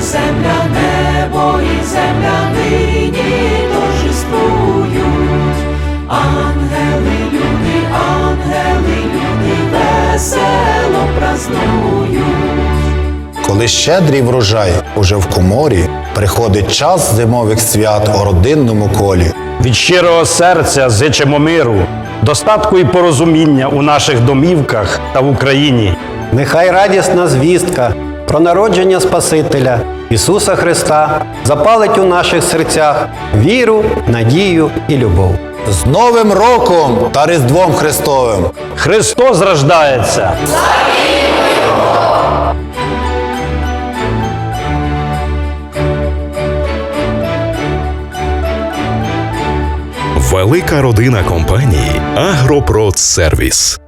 земля, небо і земля нині торжествують. Ангели, люди, ангели, люди весело празнують. Коли щедрий врожай уже в коморі, приходить час зимових свят у родинному колі. Від щирого серця зичимо миру, достатку і порозуміння у наших домівках та в Україні. Нехай радісна звістка про народження Спасителя Ісуса Христа запалить у наших серцях віру, надію і любов. З Новим роком та Різдвом Христовим! Христос рождається! Велика родина компанії Агропродсервіс.